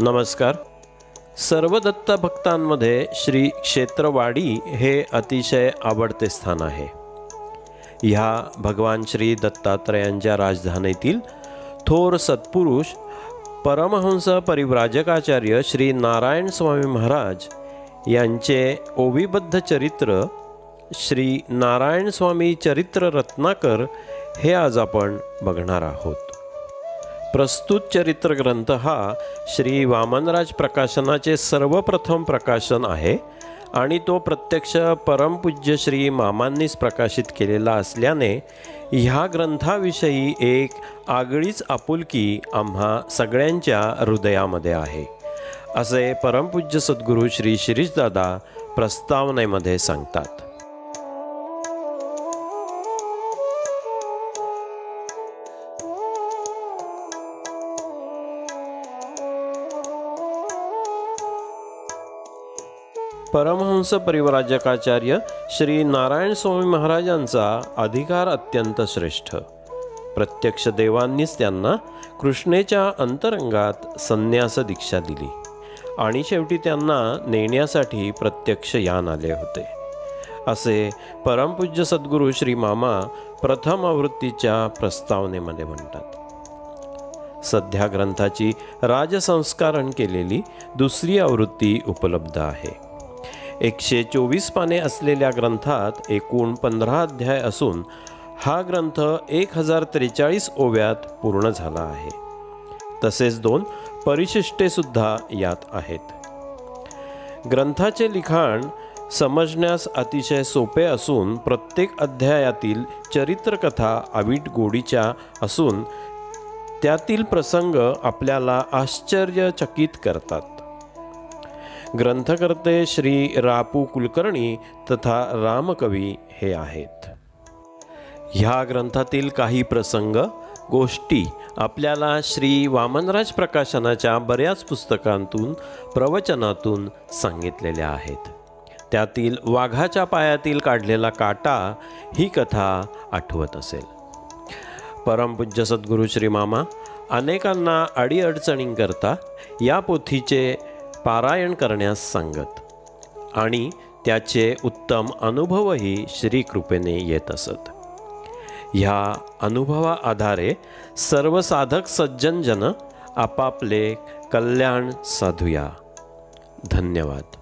नमस्कार. सर्व दत्त भक्तांमध्ये श्री क्षेत्रवाडी हे अतिशय आवडते स्थान आहे. ह्या भगवान श्री दत्तात्रयांच्या राजधानीतील थोर सत्पुरुष परमहंस परिव्राजकाचार्य श्री नारायण स्वामी महाराज यांचे ओविबद्ध चरित्र श्री नारायण स्वामी चरित्र रत्नाकर हे आज आपण बघणार आहोत. प्रस्तुत चरित्र ग्रंथ हा श्री वामनराज प्रकाशनाचे सर्वप्रथम प्रकाशन आहे आणि तो प्रत्यक्ष परमपूज्य श्री मामांनीच प्रकाशित केलेला असल्याने ह्या ग्रंथाविषयी एक आगळीच आपुलकी आम्हा सगळ्यांच्या हृदयामध्ये आहे. असे परमपूज्य सद्गुरू श्री शिरीषदादा प्रस्तावनेमध्ये सांगतात. परमहंस परिवराजकाचार्य श्री नारायण स्वामी महाराजांचा अधिकार अत्यंत श्रेष्ठ. प्रत्यक्ष देवांनीच त्यांना कृष्णेच्या अंतरंगात संन्यास दीक्षा दिली आणि शेवटी त्यांना नेण्यासाठी प्रत्यक्ष यान आले होते. असे परमपूज्य सद्गुरू श्री मामा प्रथम आवृत्तीच्या प्रस्तावनेमध्ये म्हणतात. सध्या ग्रंथाची राजसंस्कारण केलेली दुसरी आवृत्ती उपलब्ध आहे. एकशे चोवीस पाने असलेल्या ग्रंथात एकूण पंधरा अध्याय असून हा ग्रंथ एक हजार त्रेचाळीस ओव्यात पूर्ण झाला आहे. तसेच दोन परिशिष्टेसुद्धा यात आहेत. ग्रंथाचे लिखाण समजण्यास अतिशय सोपे असून प्रत्येक अध्यायातील चरित्रकथा आवीट गोडीच्या असून त्यातील प्रसंग आपल्याला आश्चर्यचकित करतात. ग्रंथकर्ते श्री रापू कुलकर्णी तथा रामकवी हे आहेत. ह्या ग्रंथातील काही प्रसंग गोष्टी आपल्याला श्री वामनराज प्रकाशनाच्या बऱ्याच पुस्तकांतून प्रवचनातून सांगितलेल्या आहेत. त्यातील वाघाच्या पायातील काढलेला काटा ही कथा आठवत असेल. परमपूज्य सद्गुरू श्री मामा अनेकांना अडीअडचणींकरता या पोथीचे पारायण करण्यास सांगत आणि त्याचे उत्तम अनुभवही श्रीकृपेने येत असत. ह्या अनुभवा आधारे सर्व साधक सज्जनजन आपापले कल्याण साधूया. धन्यवाद.